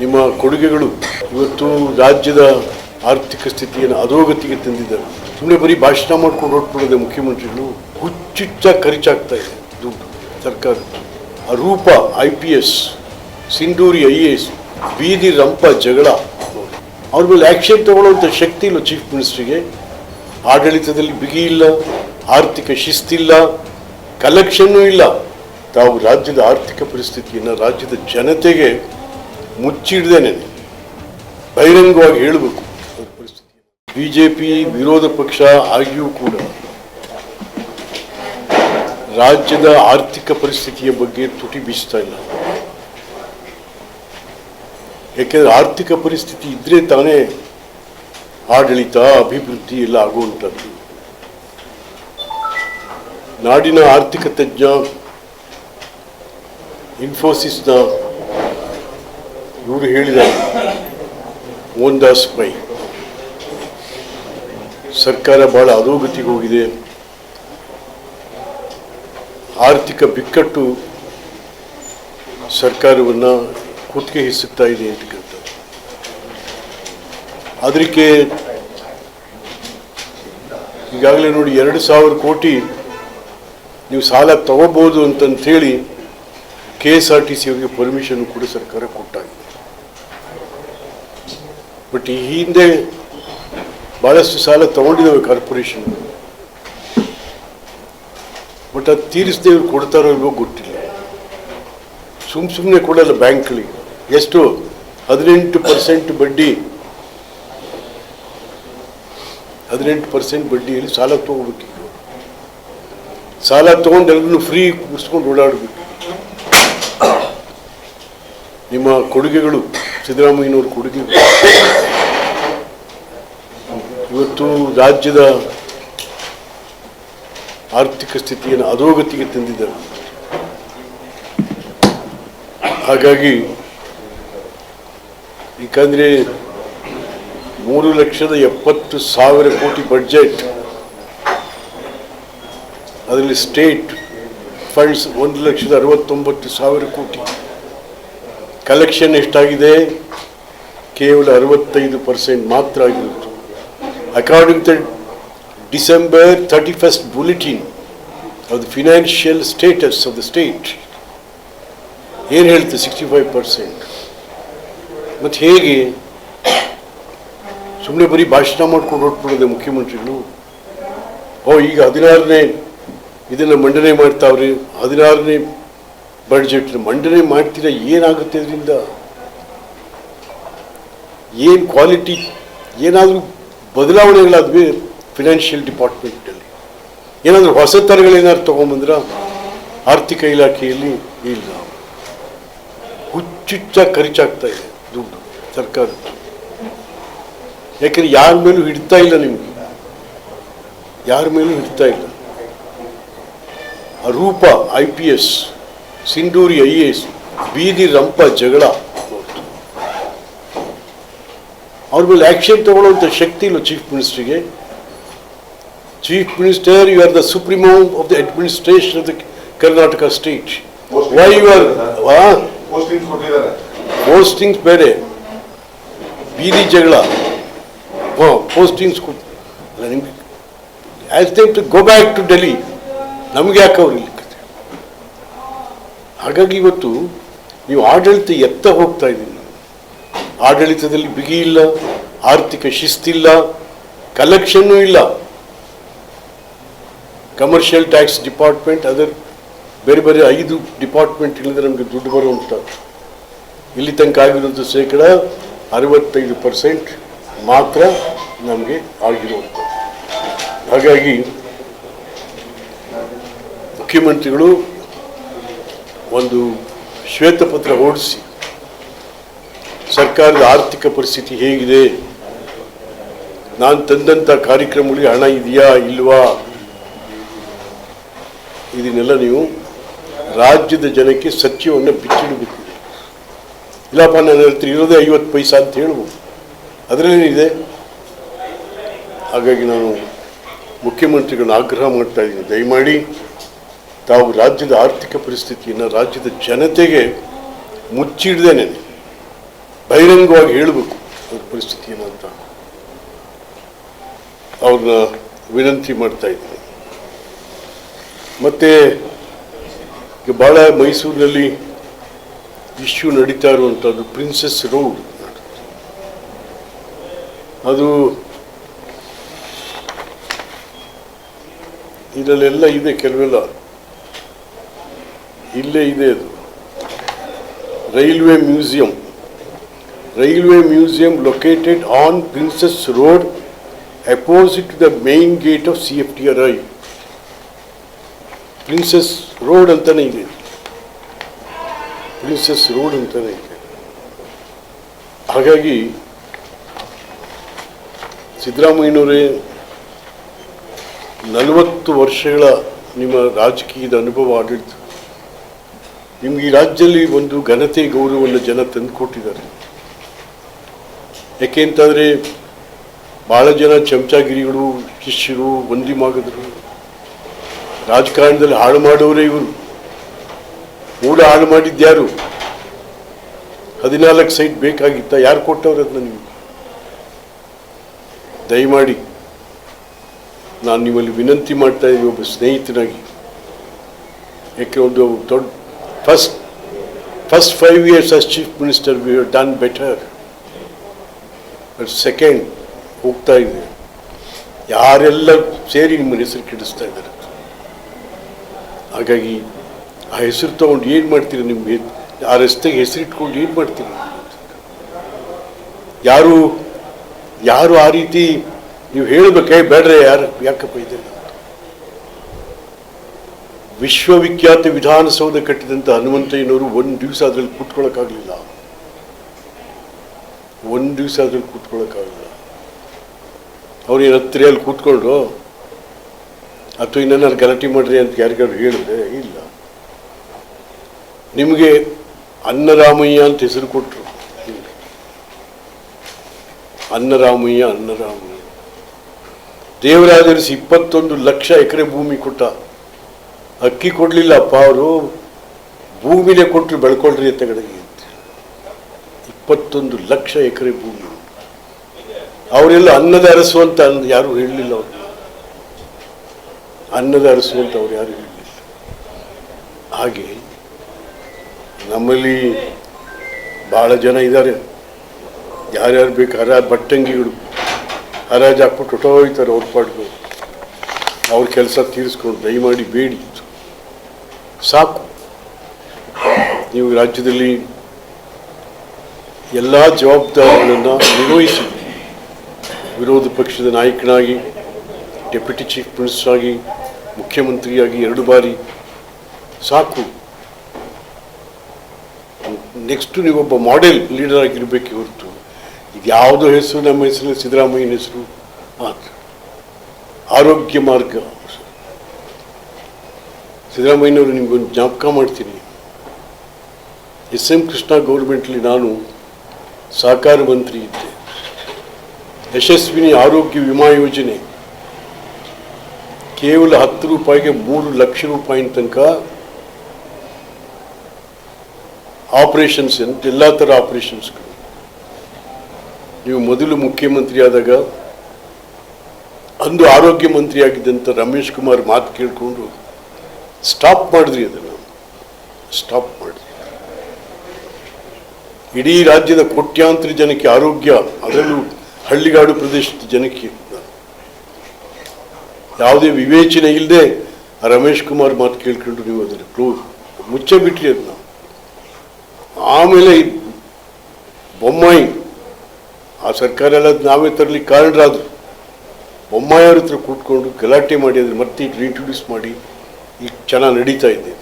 ನಿಮ್ಮ ಕೊಡುಗೆಗಳು ಇವತ್ತು ರಾಜ್ಯದ ಆರ್ಥಿಕ ಸ್ಥಿತಿಯನ್ನು ಅಧೋಗತಿಗೆ ತಂದಿದ್ದಾರೆ. ಸುಮ್ಮನೆ ಬರೀ ಭಾಷಣ ಮಾಡ್ಕೊಂಡು ಹೊರಟ್ಬಿಡೋದೆ ಮುಖ್ಯಮಂತ್ರಿಗಳು ಹುಚ್ಚುಚ್ಚ ಖರ್ಚಾಗ್ತಾ ಇದೆ. ದುಡ್ಡು ಸರ್ಕಾರ. ಅರೂಪ, I P S, Sindhuri I A S, ಬೀದಿ ರಂಪ ಜಗಳ. ಅವ್ರ ಮೇಲೆ ಆ್ಯಕ್ಷನ್ ತಗೊಳ್ಳುವಂಥ ಶಕ್ತಿ ಇಲ್ಲ ಚೀಫ್ ಮಿನಿಸ್ಟ್ರಿಗೆ. ಆಡಳಿತದಲ್ಲಿ ಬಿಗಿ ಇಲ್ಲ, ಆರ್ಥಿಕ ಶಿಸ್ತಿಲ್ಲ, ಕಲೆಕ್ಷನ್ನೂ ಇಲ್ಲ. ತಾವು ರಾಜ್ಯದ ಆರ್ಥಿಕ ಪರಿಸ್ಥಿತಿಯನ್ನು ರಾಜ್ಯದ ಜನತೆಗೆ ಮುಚ್ಚಿಡ್ದೇನೆ ಬಹಿರಂಗವಾಗಿ ಹೇಳಬೇಕು. ಪರಿಸ್ಥಿತಿ ಬಿ ಜೆ ಪಿ ವಿರೋಧ ಪಕ್ಷ ಆಗಿಯೂ ಕೂಡ ರಾಜ್ಯದ ಆರ್ಥಿಕ ಪರಿಸ್ಥಿತಿಯ ಬಗ್ಗೆ ತುಟಿ ಬೀಸ್ತಾ ಇಲ್ಲ. ಯಾಕೆಂದ್ರೆ ಆರ್ಥಿಕ ಪರಿಸ್ಥಿತಿ ಇದ್ರೆ ತಾನೇ ಆಡಳಿತ, ಅಭಿವೃದ್ಧಿ ಎಲ್ಲ ಆಗುವಂಥದ್ದು. ನಾಡಿನ ಆರ್ಥಿಕ ತಜ್ಞ ಇನ್ಫೋಸಿಸ್ನ ಇವರು ಹೇಳಿದ್ದಾರೆ ದಾಸ್ ಪೈ ಸರ್ಕಾರ ಬಹಳ ಅಧೋಗತಿಗೆ ಹೋಗಿದೆ. ಆರ್ಥಿಕ ಬಿಕ್ಕಟ್ಟು ಸರ್ಕಾರವನ್ನು ಕುತ್ತಿಗೆ ಹಿಸುತ್ತಾ ಇದೆ ಅಂತ ಕೇಳ್ತಾರೆ. ಅದಕ್ಕೆ ಈಗಾಗಲೇ ನೋಡಿ ಎರಡು ಸಾವಿರ ಕೋಟಿ ನೀವು ಸಾಲ ತಗೋಬೋದು ಅಂತಂಥೇಳಿ K S R T C ಅವರಿಗೆ ಪರ್ಮಿಷನ್ ಕೂಡ ಸರ್ಕಾರ ಕೊಟ್ಟಾಗಿದೆ. ಬಟ್ ಈ ಹಿಂದೆ ಭಾಳಷ್ಟು ಸಾಲ ತಗೊಂಡಿದ್ದಾವೆ ಕಾರ್ಪೊರೇಷನ್ ಬಟ್ ಅದು ತೀರಿಸದೆ ಇವ್ರು ಕೊಡ್ತಾರೋ ಇಲ್ವೋ ಗೊತ್ತಿಲ್ಲ. ಸುಮ್ ಸುಮ್ಮನೆ ಕೊಡಲ್ಲ ಬ್ಯಾಂಕ್ಗಳಿಗೆ. ಎಷ್ಟು? ಹದಿನೆಂಟು ಪರ್ಸೆಂಟ್ ಬಡ್ಡಿ. ಹದಿನೆಂಟು ಪರ್ಸೆಂಟ್ ಬಡ್ಡಿಯಲ್ಲಿ ಸಾಲ ತಗೋಬೇಕು ಸಾಲ ತಗೊಂಡು ಎಲ್ಲರೂ ಫ್ರೀ ಕೂರಿಸ್ಕೊಂಡು ಓಡಾಡಬೇಕು. ನಿಮ್ಮ ಕೊಡುಗೆಗಳು, ಸಿದ್ದರಾಮಯ್ಯನವ್ರ ಕೊಡುಗೆಗಳು ಇವತ್ತು ರಾಜ್ಯದ ಆರ್ಥಿಕ ಸ್ಥಿತಿಯನ್ನು ಅಧೋಗತಿಗೆ ತಂದಿದ್ದಾರೆ. ಹಾಗಾಗಿ ಏಕೆಂದರೆ ಮೂರು ಲಕ್ಷದ ಎಪ್ಪತ್ತು ಸಾವಿರ ಕೋಟಿ ಬಡ್ಜೆಟ್ ಅದರಲ್ಲಿ ಸ್ಟೇಟ್ ಫಂಡ್ಸ್ ಒಂದು ಲಕ್ಷದ ಅರವತ್ತೊಂಬತ್ತು ಸಾವಿರ ಕೋಟಿ. ಕಲೆಕ್ಷನ್ ಎಷ್ಟಾಗಿದೆ? ಕೇವಲ ಅರವತ್ತೈದು ಪರ್ಸೆಂಟ್ ಮಾತ್ರ ಆಗಿರುತ್ತೆ according the December thirty first bulletin of the financial status of the state ಏನು ಹೇಳ್ತದೆ ಸಿಕ್ಸ್ಟಿ ಫೈವ್ ಪರ್ಸೆಂಟ್ ಮತ್ತು ಹೇಗೆ? ಸುಮ್ಮನೆ ಬರೀ ಭಾಷಣ ಮಾಡ್ಕೊಂಡು ಹೊರಟ್ಬಿಡೋದೆ ಮುಖ್ಯಮಂತ್ರಿಗಳು. ಓ, ಈಗ ಹದಿನಾರನೇ, ಇದನ್ನು ಮಂಡನೆ ಮಾಡ್ತಾವ್ರಿ, ಹದಿನಾರನೇ ಬಡ್ಜೆಟ್ ಮಂಡನೆ ಮಾಡ್ತೀರಾ ಏನಾಗುತ್ತೆ ಅದರಿಂದ ಏನು ಕ್ವಾಲಿಟಿ? ಏನಾದರೂ ಬದಲಾವಣೆಗಳಾದ್ವಿ ಫಿನಾನ್ಷಿಯಲ್ ಡಿಪಾರ್ಟ್ಮೆಂಟಲ್ಲಿ ಏನಾದರೂ ಹೊಸ ಥರಗಳೇನಾದ್ರು ತೊಗೊಂಬಂದ್ರ ಆರ್ಥಿಕ ಇಲಾಖೆಯಲ್ಲಿ ಇಲ್ಲ. ಹುಚ್ಚುಚ್ಚಾಗಿ ಖರ್ಚಾಗ್ತಾ ಇದೆ ದುಡ್ಡು ಸರ್ಕಾರ ಯಾಕಂದರೆ ಯಾರ ಮೇಲೂ ಹಿಡ್ತಾ ಇಲ್ಲ ನಿಮಗೆ. ಯಾರ ಮೇಲೂ ಹಿಡ್ತಾ ಇಲ್ಲ. Roopa I P S Sindhuri I A S ಬೀದಿ ರಂಪ ಜಗಳ. ಅವ್ರ ಮೇಲೆ ಆಕ್ಷನ್ ತಗೊಳ್ಳುವಂಥ ಶಕ್ತಿ ಇಲ್ಲ chief ಮಿನಿಸ್ಟ್ರಿಗೆ chief minister you are the supremo of the administration of the Karnataka state why you are postings ಬೇರೆ. ಬೀದಿ ಜಗಳ. ಹಾಂ ಪೋಸ್ಟಿಂಗ್ಸ್ ಕೊಟ್ಟು ನಿಮ್ಗೆ as time to go back to Delhi ನಮ್ಗೆ ಯಾಕೆ ಅವ್ರು ಇಲ್ಲಿ? ಕತೆ? ಹಾಗಾಗಿ ಇವತ್ತು ನೀವು ಆಡಳಿತ ಎತ್ತ ಹೋಗ್ತಾ ಇದ್ದೀನಿ ಆಡಳಿತದಲ್ಲಿ ಬಿಗಿ ಇಲ್ಲ, ಆರ್ಥಿಕ ಶಿಸ್ತಿಲ್ಲ ಕಲೆಕ್ಷನ್ನು ಇಲ್ಲ. ಕಮರ್ಷಿಯಲ್ ಟ್ಯಾಕ್ಸ್ ಡಿಪಾರ್ಟ್ಮೆಂಟ್ ಅದರ್ ಬೇರೆ ಬೇರೆ ಐದು ಡಿಪಾರ್ಟ್ಮೆಂಟ್ಗಳಿಂದ ನಮಗೆ ದುಡ್ಡು ಬರುವಂಥ ಇಲ್ಲಿ ತನಕ ಆಗಿರೋದು ಶೇಕಡ ಅರವತ್ತೈದು ಪರ್ಸೆಂಟ್ ಮಾತ್ರ ನಮಗೆ ಆಗಿರುವಂಥ ಹಾಗಾಗಿ ಮುಖ್ಯಮಂತ್ರಿಗಳು ಒಂದು ಶ್ವೇತಪತ್ರ ಓಡಿಸಿ ಸರ್ಕಾರದ ಆರ್ಥಿಕ ಪರಿಸ್ಥಿತಿ ಹೇಗಿದೆ? ನಾನು ತಂದಂಥ ಕಾರ್ಯಕ್ರಮಗಳಿಗೆ ಹಣ ಇದೆಯಾ, ಇಲ್ವಾ? ಇದನ್ನೆಲ್ಲ ನೀವು ರಾಜ್ಯದ ಜನಕ್ಕೆ ಸತ್ಯವನ್ನು ಬಿಚ್ಚಿಡಬೇಕು. ಇಲ್ಲಪ್ಪ ನನ್ನ ಹತ್ರ ಇರೋದೇ ಐವತ್ತು ಪೈಸಾ ಅಂತ ಹೇಳ್ಬೋದು. ಅದರಲ್ಲೇನಿದೆ ಹಾಗಾಗಿ ನಾನು ಮುಖ್ಯಮಂತ್ರಿಗಳನ್ನ ಆಗ್ರಹ ಮಾಡ್ತಾ ಇದ್ದೀನಿ. ದಯಮಾಡಿ ತಾವು ರಾಜ್ಯದ ಆರ್ಥಿಕ ಪರಿಸ್ಥಿತಿಯನ್ನು ರಾಜ್ಯದ ಜನತೆಗೆ ಮುಚ್ಚಿಡ್ದೇನೆ. ಬಹಿರಂಗವಾಗಿ ಹೇಳಬೇಕು ಅವ್ರ ಪರಿಸ್ಥಿತಿ ಅಂತ. ಅವ್ರನ್ನ ವಿನಂತಿ ಮಾಡ್ತಾ ಇದ್ದೀನಿ. ಮತ್ತು ಭಾಳ ಮೈಸೂರಿನಲ್ಲಿ ಇಶ್ಯೂ ನಡೀತಾ ಇರುವಂಥದ್ದು ಪ್ರಿನ್ಸೆಸ್ ರೋಡ್ ಅದು ಇದರಲ್ಲೆಲ್ಲ ಇದೆ ಕೆಲವೆಲ್ಲ. ಇಲ್ಲೇ ಇದೆ ಅದು. Railway museum. Railway museum located on Princess Road opposite the main gate of C F T R I Princess Road ಅಂತಲೇ ಇದೆ. ಪ್ರಿನ್ಸೆಸ್ ರೋಡ್ ಅಂತಲೇ ಇದೆ. ಹಾಗಾಗಿ ಸಿದ್ದರಾಮಯ್ಯನವರೇ, ನಲವತ್ತು ವರ್ಷಗಳ ನಿಮ್ಮ ರಾಜಕೀಯದ ಅನುಭವ ಆಡಳಿತ ನಿಮ್ಗೆ ಈ ರಾಜ್ಯದಲ್ಲಿ ಒಂದು ಘನತೆ ಗೌರವವನ್ನು ಜನ ತಂದುಕೊಟ್ಟಿದ್ದಾರೆ ಯಾಕೆಂತಂದರೆ ಭಾಳ ಜನ ಚಮಚಾಗಿರಿಗಳು, ಶಿಷ್ಯರು, ಒಂದಿ ಮಾಗದರು, ರಾಜಕಾರಣದಲ್ಲಿ ಹಾಳು ಮಾಡೋರೇ ಇವರು. ಮೂಲ ಹಾಳು ಮಾಡಿದ್ಯಾರು ಹದಿನಾಲ್ಕು ಸೈಟ್ ಬೇಕಾಗಿತ್ತ? ಯಾರು ಕೊಟ್ಟವ್ರು ಅದನ್ನ ನೀವು? ದಯಮಾಡಿ, ನಾನು ನಿಮ್ಮಲ್ಲಿ ವಿನಂತಿ ಮಾಡ್ತಾ ಇದ್ದೀನಿ ಒಬ್ಬ ಸ್ನೇಹಿತನಾಗಿ. ಯಾಕೆ ಒಂದು ದೊಡ್ಡ first first five years as chief minister we done better But second ಹೋಗ್ತಾ ಇದೆ. ಯಾರೆಲ್ಲ ಸೇರಿ ನಿಮ್ಮ ಹೆಸರು ಕೆಡಿಸ್ತಾ ಇದ್ದಾರೆ? ಹಾಗಾಗಿ ಆ ಹೆಸರು ತಗೊಂಡು ಏನು ಮಾಡ್ತೀರಿ ನಿಮಗೆ ಆ ರಸ್ತೆಗೆ ಹೆಸರಿಟ್ಕೊಂಡು ಏನು ಮಾಡ್ತೀರಿ? ಯಾರು ಯಾರು ಆ ರೀತಿ ನೀವು ಹೇಳಬೇಕೇ ಬೇಡ್ರೆ ಯಾರು, ಯಾಕಪ್ಪ ಇದೆ ವಿಶ್ವವಿಖ್ಯಾತ ವಿಧಾನಸೌಧ ಕಟ್ಟಿದಂಥ ಹನುಮಂತಯ್ಯನವರು ಒಂದು ದಿವಸ ಅದರಲ್ಲಿ ಕೂತ್ಕೊಳ್ಳೋಕ್ಕಾಗಲಿಲ್ಲ ಒಂದು ದಿವಸ ಅದ್ರಲ್ಲಿ ಕೂತ್ಕೊಳ್ಳೋಕ್ಕಾಗಲಿಲ್ಲ ಅವ್ರೇನು ಹತ್ತಿರಲ್ಲಿ ಕೂತ್ಕೊಂಡ್ರು ಅಥವಾ ಇನ್ನೇನಾದ್ರು ಗಲಾಟೆ ಮಾಡಿರಿ ಅಂತ ಯಾರಿಗಾದ್ರು ಹೇಳಿದ್ರೆ? ಇಲ್ಲ. ನಿಮಗೆ ಅನ್ನರಾಮಯ್ಯ ಅಂತ ಹೆಸರು ಕೊಟ್ಟರು ಅನ್ನರಾಮಯ್ಯ ಅನ್ನರಾಮಯ್ಯ. ದೇವರಾಜರಿಸಿ ಇಪ್ಪತ್ತೊಂದು ಲಕ್ಷ ಎಕರೆ ಭೂಮಿ ಕೊಟ್ಟ. ಅಕ್ಕಿ ಕೊಡಲಿಲ್ಲಪ್ಪ ಅವರು ಭೂಮಿನೇ ಕೊಟ್ಟರು ಬೆಳ್ಕೊಳ್ರಿ ಅಂತ ಕಡೆಗೆ ಇಪ್ಪತ್ತೊಂದು ಲಕ್ಷ ಎಕರೆ ಭೂಮಿ. ಅವರೆಲ್ಲ ಅನ್ನದ ಅರಸು ಅಂತ ಯಾರು ಹೇಳಲಿಲ್ಲ ಅವರು. ಅನ್ನದ ಅರಸು ಅಂತ ಅವ್ರು ಯಾರು ಹೇಳಲಿಲ್ಲ. ಹಾಗೆ ನಮ್ಮಲ್ಲಿ ಭಾಳ ಜನ ಇದ್ದಾರೆ. ಯಾರ್ಯಾರು ಬೇಕು ಹರ ಬಟ್ಟಂಗಿಗಳು ಹರಾಜು ಹಾಕ್ಬಿಟ್ಟು ಹೊಟ್ಟೋಗ್ತಾರೆ ಅವ್ರ ಪಾಡ್ಗಳು ಅವ್ರ ಕೆಲಸ ತೀರಿಸ್ಕೊಂಡು ದಯಮಾಡಿ ಬೇಡಿ. ಸಾಕು. ನೀವು ರಾಜ್ಯದಲ್ಲಿ ಎಲ್ಲ ಜವಾಬ್ದಾರಿಗಳನ್ನು ನಿರ್ವಹಿಸಿ ವಿರೋಧ ಪಕ್ಷದ ನಾಯಕನಾಗಿ, ಡೆಪ್ಯೂಟಿ ಚೀಫ್ ಮಿನಿಸ್ಟರ್ ಆಗಿ, ಮುಖ್ಯಮಂತ್ರಿಯಾಗಿ ಎರಡು ಬಾರಿ ಸಾಕು. ನೆಕ್ಸ್ಟು ನೀವೊಬ್ಬ ಮಾಡೆಲ್ ಲೀಡರ್ ಆಗಿರಬೇಕು ಹೊರತು ಇದು ಯಾವುದು ಹೆಸರು, ನಮ್ಮ ಹೆಸರು ಸಿದ್ದರಾಮಯ್ಯನ ಹೆಸರು ಆರೋಗ್ಯ ಮಾರ್ಗ. ಸಿದ್ದರಾಮಯ್ಯನವರು ನಿಮಗೊಂದು ಜ್ಞಾಪಕ ಮಾಡ್ತೀನಿ. ಎಸ್ ಎಂ ಕೃಷ್ಣ ಗೌರ್ಮೆಂಟ್ಲಿ ನಾನು ಸಹಕಾರ ಮಂತ್ರಿ ಇದ್ದೆ. ಯಶಸ್ವಿನಿ ಆರೋಗ್ಯ ವಿಮಾ ಯೋಜನೆ. ಕೇವಲ ಹತ್ತು ರೂಪಾಯಿಗೆ ಮೂರು ಲಕ್ಷ ರೂಪಾಯಿನ ತನಕ ಆಪರೇಷನ್ಸ್ ಅಂತ ಎಲ್ಲ ಥರ ಆಪರೇಷನ್ಸ್ಗಳು. ನೀವು ಮೊದಲು ಮುಖ್ಯಮಂತ್ರಿ ಆದಾಗ ಅಂದು ಆರೋಗ್ಯ ಮಂತ್ರಿಯಾಗಿದ್ದಂಥ ರಮೇಶ್ ಕುಮಾರ್ ಮಾತು ಕೇಳಿಕೊಂಡು ಸ್ಟಾಪ್ ಮಾಡಿದ್ರಿ ಅದನ್ನು. ಸ್ಟಾಪ್ ಮಾಡಿದ್ರಿ. ಇಡೀ ರಾಜ್ಯದ ಕೋಟ್ಯಾಂತರ ಜನಕ್ಕೆ ಆರೋಗ್ಯ, ಅದರಲ್ಲೂ ಹಳ್ಳಿಗಾಡು ಪ್ರದೇಶದ ಜನಕ್ಕೆ. ಯಾವುದೇ ವಿವೇಚನೆ ಇಲ್ಲದೆ ರಮೇಶ್ ಕುಮಾರ್ ಮಾತು ಕೇಳ್ಕೊಂಡು ನೀವು ಅದನ್ನು ಕ್ಲೋಸ್ ಮುಚ್ಚೆ ಬಿಟ್ರಿ ಅದನ್ನ. ಆಮೇಲೆ ಬೊಮ್ಮಾಯಿ, ಆ ಸರ್ಕಾರ ಎಲ್ಲ ನಾವೇ ತರಲಿಕ್ಕೆ ಕಾರಣರಾದರು. ಬೊಮ್ಮಾಯಿ ಅವ್ರ ಹತ್ರ ಕೂತ್ಕೊಂಡು ಗಲಾಟೆ ಮಾಡಿ, ಅದನ್ನು ಮತ್ತೆ ರೀಇಂಟ್ರೊಡ್ಯೂಸ್ ಮಾಡಿ ಈಗ ಚೆನ್ನಾಗಿ ನಡೀತಾ ಇದೆ